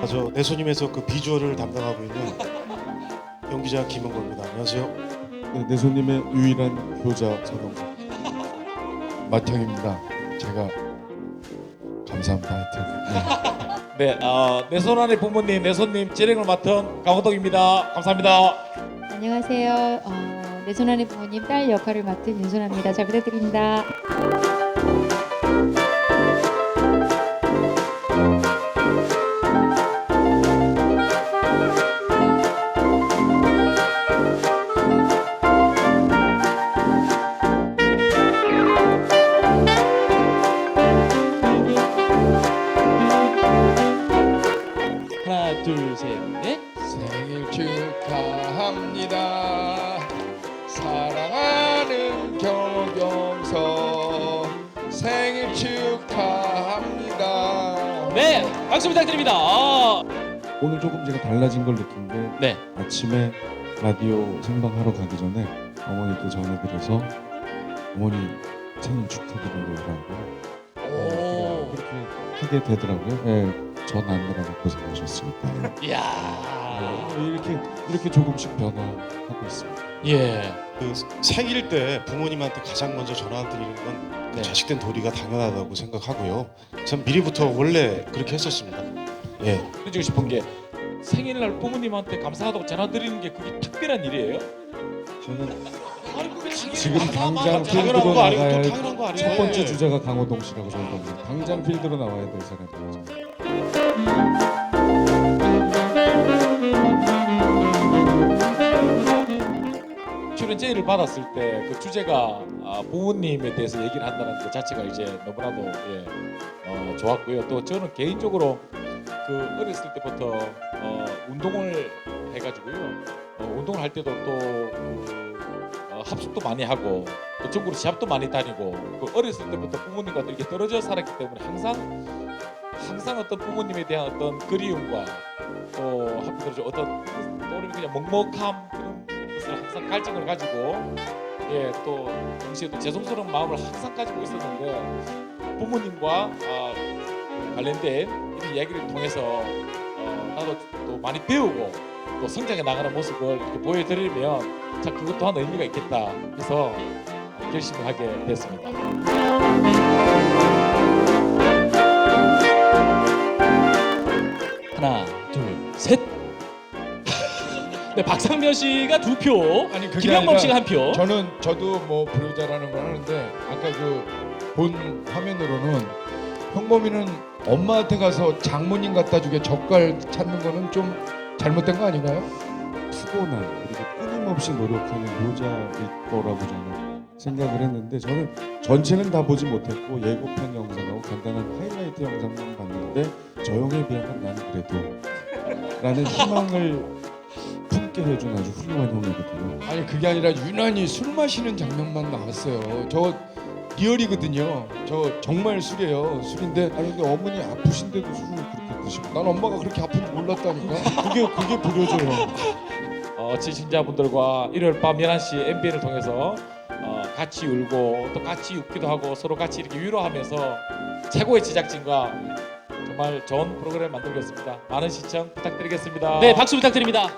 아, 저 내 손님에서 그 비주얼을 담당하고 있는 연기자 김영걸입니다. 안녕하세요. 네, 내 손님의 유일한 효자 차동국 마태형입니다. 제가 감사합니다. 하여튼 네. 네, 어, 내 손 안의 부모님, 내 손님 진행을 맡은 강호동입니다. 감사합니다. 안녕하세요. 어, 내 손 안의 부모님 딸 역할을 맡은 윤소나입니다. 잘 부탁드립니다. 축하합니다. 사랑하는 경영서 생일 축하합니다. 네, 박수 부탁드립니다. 아, 오늘 조금 제가 달라진 걸 느낀 게 네. 아침에 라디오 생방하러 가기 전에 어머니께 전해드려서 어머니 생일 축하드리려고 오, 그렇게 하게 되더라고요. 네, 전 안느라고 고생하셨습니다. 이야. 이렇게 이렇게 조금씩 변화하고 있습니다. 예. 그 생일 때 부모님한테 가장 먼저 전화 드리는 건그 네. 자식된 도리가 당연하다고 생각하고요. 전 미리부터 원래 그렇게 했었습니다. 예. 해주고 싶은 게 생일날 부모님한테 감사하다고 전화 드리는 게 그게 특별한 일이에요? 저는 아니, 그게 당연히 지금 당장 당연한 필드로 거 아니고 나가야 또할 당연한 거 아니에요? 첫 번째 주자가 강호동 씨라고 저는 봅니다. 당장 필드로 나와야 될 사람이죠. 제의를 받았을 때 그 주제가 아, 부모님에 대해서 얘기를 한다는 것 자체가 이제 너무나도 예, 어, 좋았고요. 또 저는 개인적으로 그 어렸을 때부터 어, 운동을 해가지고요. 어, 운동을 할 때도 또그 어, 합숙도 많이 하고 또 전국으로 시합도 많이 다니고 그 어렸을 때부터 부모님과 이렇게 떨어져 살았기 때문에 항상 항상 어떤 부모님에 대한 어떤 그리움과 또 한편으로 좀 어떤 또는 그냥 먹먹함 항상 갈증을 가지고 예 또 동시에 또 죄송스러운 마음을 항상 가지고 있었는데 부모님과 아, 관련된 이런 이야기를 통해서 어, 나도 또 많이 배우고 또 성장해 나가는 모습을 이렇게 보여드리면 참 그것 또한 의미가 있겠다 해서 결심을 하게 됐습니다. 네, 박상면 씨가 두 표, 아니 그게 김영범 아니라 씨가 한 표. 저는 저도 뭐 불효자라는 걸 하는데 아까 그 본 화면으로는 형범이는 엄마한테 가서 장모님 갖다 주게 젓갈 찾는 거는 좀 잘못된 거 아닌가요? 피곤한 그리고 끊임없이 노력하는 효자일 거라고 저는 생각을 했는데 저는 전체는 다 보지 못했고 예고편 영상하고 간단한 하이라이트 영상만 봤는데 저 형에 비하면 나는 그래도 라는 희망을 품게 해준 아주 훌륭한 형이거든요. 아니 그게 아니라 유난히 술 마시는 장면만 나왔어요. 저 리얼이거든요. 저 정말 술이에요. 술인데 아니 근데 어머니 아프신데도 술을 그렇게 드시고 난 엄마가 그렇게 아픈 줄 몰랐다니까. 그게 그게 불효죠 형. 어, 시청자분들과 일요일 밤 11시 MBN을 통해서 어, 같이 울고 또 같이 웃기도 하고 서로 같이 이렇게 위로하면서 최고의 제작진과 정말 좋은 프로그램 만들겠습니다. 많은 시청 부탁드리겠습니다. 네, 박수 부탁드립니다.